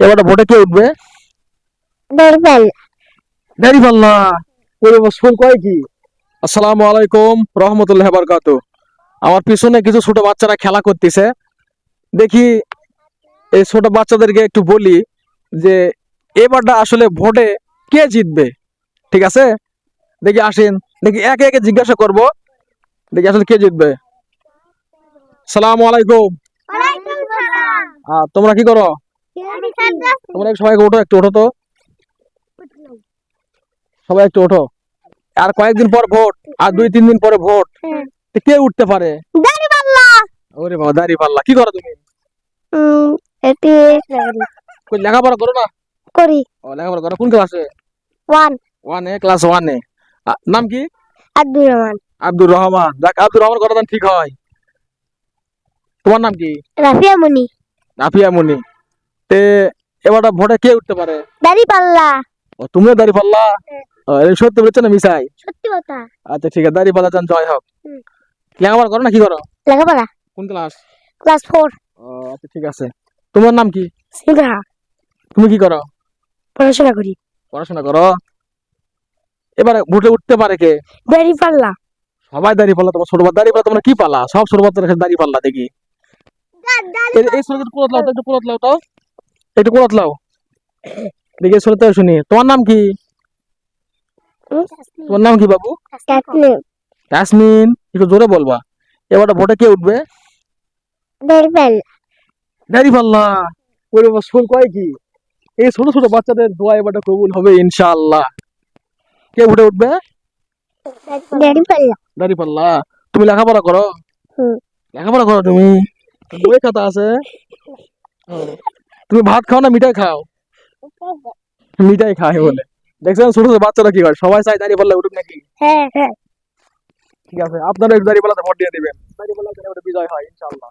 এবারে ভোটে কে উঠবে? দেখবেন ডেরি পাল্লা ওরে স্কুল কয় কি? আসসালামু আলাইকুম রহমতুল্লাহ বারকাতু। আমার পিছনে কিছু ছোট বাচ্চারা খেলা করতেছে। দেখি এই ছোট বাচ্চাদেরকে একটু বলি যে এবারটা আসলে ভোটে কে জিতবে? ঠিক আছে? দেখি আসেন দেখি একে একে জিজ্ঞাসা করব। দেখি আসলে কে জিতবে? সালাম আলাইকুম। ওয়ালাইকুম আহ, তোমরা কি করো? তোমরা সবাইকে ওঠো একটু ওঠো তো। সবাই একটু ওঠো। আর কয়েকদিন পর ভোট আর দুই তিন দিন পরে ভোট। হ্যাঁ। কে উঠতে পারে? ওরে বাবা দাঁড়িয়ে পাল্লা। কি করো তুমি? এটি লেখাপড়া করো না? করি। ও লেখাপড়া করো। কোন ক্লাসে? ওয়ান। ওয়ানে ক্লাস ওয়ানে নাম কি? আব্দুর রহমান। আব্দুর রহমান। দেখ আব্দুর রহমান কথা ঠিক হয়। তোমার নাম কি? রাফিয়া মনি। রাফিয়া মুনি। তে এবারটা ভোটে কে উঠতে পারে? দাড়ি পাল্লা। ও তুমিও দাঁড়িয়ে পাল্লা? সত্যি বলছো না মিসাই সত্যি কথা। আচ্ছা ঠিক আছে দাঁড়িয়ে পাল্লা যান জয় হোক। লেখাপড়া করো না কি করো? লেখাপড়া। কোন ক্লাস? Class four. ও আচ্ছা ঠিক আছে। তোমার নাম কি? তুমি কি করো? পড়াশোনা করি। পড়াশোনা করো। এবারে ভোটে উঠতে পারে কে? দাড়ি পাল্লা। সবাই দাঁড়িয়ে পাল্লা তোমার ছোট দাঁড়িয়ে পাল্লা তোমরা কি পালা সব ছোট বাচ্চারা দাঁড়িয়ে পাল্লা দেখি। এই- ছোট লাও তো কোলাত লাও তো। একটু কোলাত লাও। দেখি ছোটটা শুনি তোমার নাম কি? তোমার নাম কি বাবু? তাসমিন একটু জোরে বলবা। এবারে ভোটে কে উঠবে? ওই বাবা স্কুল কয় কি? এই ছোট ছোট বাচ্চাদের দোয়া কবুল হবে ইনশাআল্লাহ। কে ভোটে উঠবে? দাড়ি পাল্লা। দাঁড়িয়ে পাল্লা। তুমি লেখাপড়া করো? লেখাপড়া করো তুমি? বই খাতা আছে। তুমি ভাত খাও না মিঠাই খাও? মিঠাই খায় বলে। দেখছেন ছোট ছোট বাচ্চারা কি করে? সবাই চাই দাঁড়িয়ে বললে উঠুক নাকি? হ্যাঁ হ্যাঁ। ঠিক আছে আপনারা একটু দাঁড়িয়ে বলাতে ভোট দিয়ে দিবেন। দাঁড়িয়ে বলাতে বিজয় হয় ইনশাআল্লাহ।